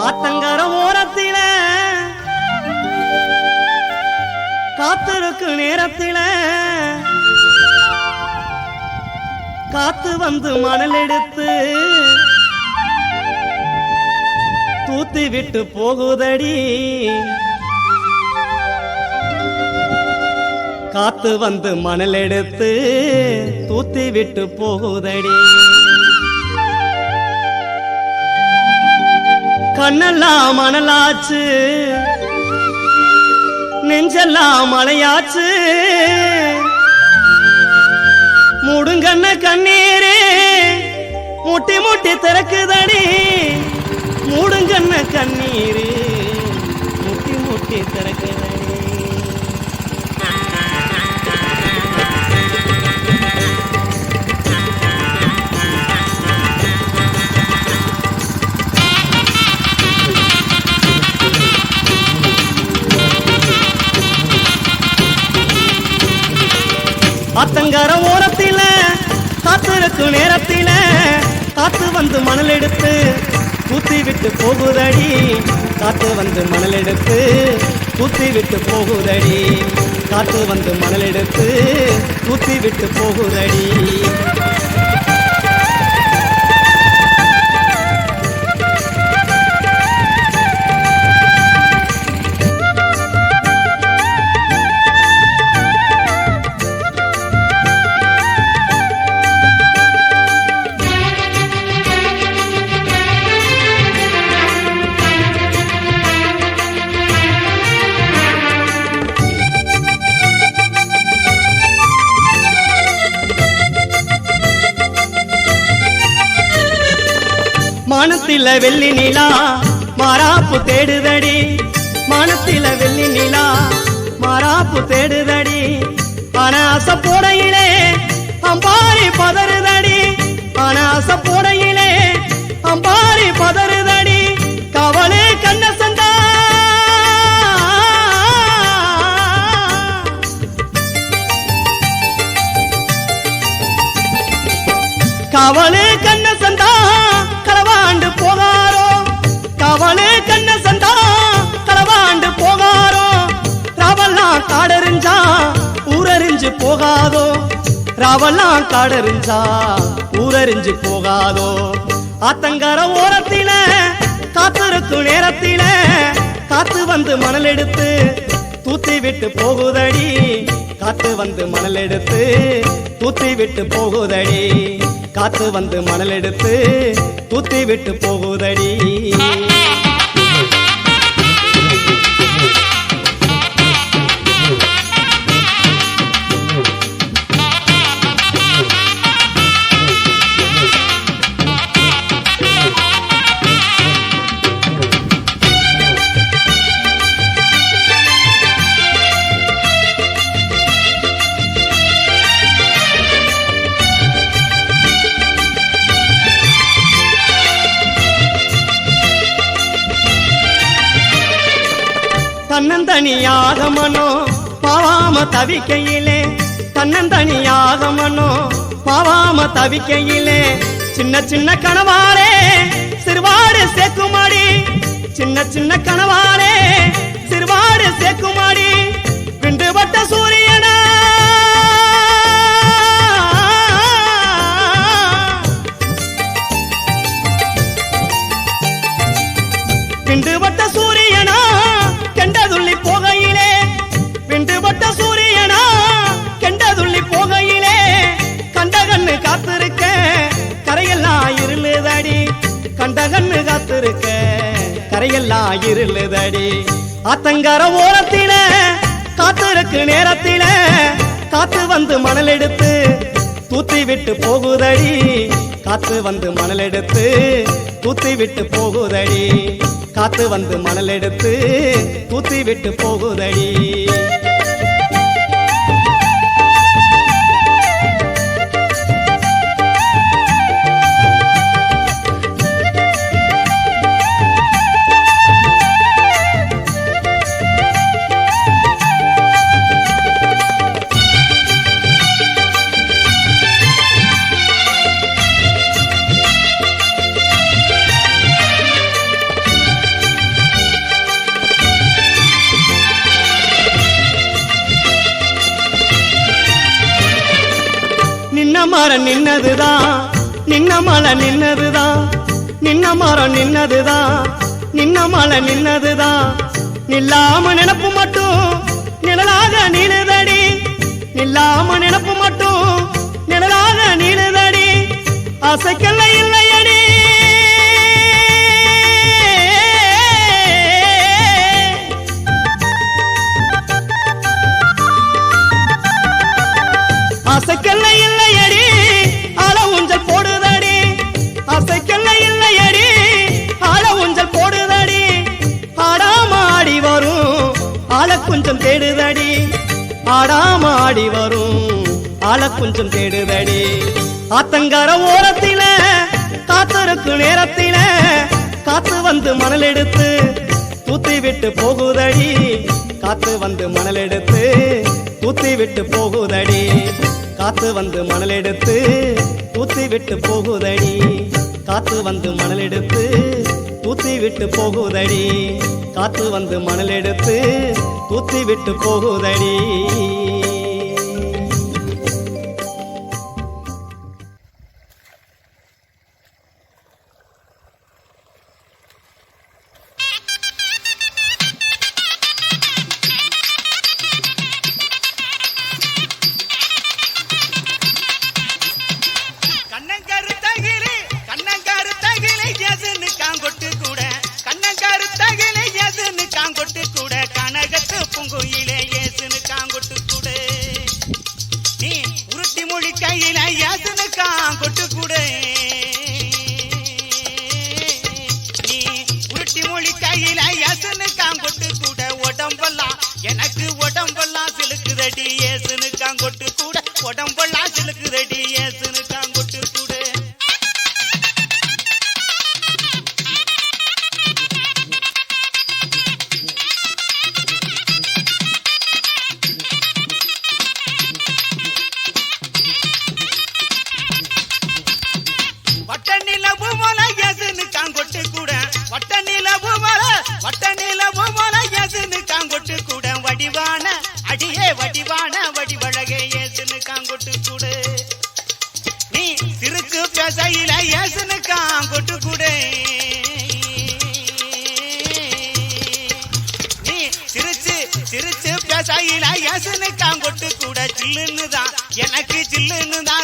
ஆத்தங்கர ஓரத்தில. காத்திருக்கு நேரத்தில. காத்து வந்து மணல் எடுத்து தூத்தி விட்டு போகுதடி. காத்து வந்து மணல் எடுத்து தூத்தி விட்டு போகுதடி. கண்ணெல்லாம் மணலாச்சு நெஞ்செல்லாம் மலையாச்சு. முடுங்கண்ண கண்ணீரே முட்டி முட்டி திறக்குதடி. மூடுங்கண்ண கண்ணீரே முட்டி முட்டி திறக்குதடி. அத்தங்கர ஓரத்தில காத்திருக்கு நேரத்தில காத்து வந்து மணல் எடுத்து ஊத்தி விட்டு போகுதடி. காத்து வந்து மணல் எடுத்து ஊத்தி விட்டு போகுதடி. காத்து வந்து மணல் எடுத்து ஊத்தி விட்டு போகுதடி. மானத்தில வெள்ளி நிலா மாறாப்பு தேடுதடி. மானத்தில வெள்ளி நிலா மாறாப்பு தேடுதடி. அனாச போடையிலே அம்பாரி பதறுதடி. அனாச போடையிலே அம்பாரி பதறுதடி. கவலை கண்ண சந்தா கவலை ஊரறிஞ்சு போகாதோ? ரவெல்லாம் காடறிஞ்சா ஊரறிஞ்சு போகாதோ? ஆத்தங்கர ஓரத்தில காத்திருக்கும் நேரத்தில காத்து வந்து மணல் எடுத்து தூத்தி விட்டு போகுதடி. காத்து வந்து மணல் எடுத்து தூத்தி விட்டு போகுதடி. காத்து வந்து மணல் எடுத்து தூத்தி விட்டு போகுதடி. தன்னந்தனியாக மனோ பாவாம தவிக்கையிலே தன்னந்தனியாக மனோ பாவாம தவிக்கையிலே சின்ன சின்ன கனவாளே சிறுவாடு சேக்குமாடி. சின்ன சின்ன கனவாளே சிறுவாடு சேக்குமாடி. விண்டுபட்ட சூரியனா? விண்டுபட்ட கரையெல்லாம் இருளுதடி. அத்தங்கர ஓரத்தில காத்திருக்கு நேரத்தில காத்து வந்து மணல் எடுத்து தூத்தி விட்டு போகுதடி. காத்து வந்து மணல் எடுத்து தூத்தி விட்டு போகுதடி. காத்து வந்து மணல் எடுத்து தூத்தி விட்டு போகுதடி. மரம் நின்னதுதான். நின்ன மலை நின்னதுதான். நின்ன மரம் நின்னதுதான். நின்ன மலை நின்னதுதான். நில்லாம நினப்பு மட்டும் நிழலாக நீளுதடி நில்லாம நினப்பு மட்டும் நிழலாக நீளுதடி அசைக்க ஆடாமாடி வரும் ஆள கொஞ்சம் தேடுதடி ஆத்தங்கர ஓரத்தில காத்திருக்கு நேரத்தில காத்து வந்து மணல் எடுத்து தூத்தி விட்டு போகுதடி. காத்து வந்து மணல் எடுத்து தூத்தி விட்டு போகுதடி. காத்து வந்து மணல் எடுத்து தூத்தி விட்டு போகுதடி. காத்து வந்து மணல் எடுத்து தூத்தி விட்டு போகுதடி. காத்து வந்து மணல் எடுத்து தூத்தி விட்டு போகுதடி. தான் கொட்டு கூட. நீ உருட்டி மொழி கையில ஏசுன்னு காங்கொட்டு கூட. உடம்பெல்லாம் எனக்கு உடம்பெல்லாம் சிலுக்குதடி ஏசுன்னு காங்கொட்டு கூட. உடம்பெல்லாம் சிலுக்குதடி ஏசுன்னு சில்லுன்னு தான் எனக்கு சில்லுன்னு தான்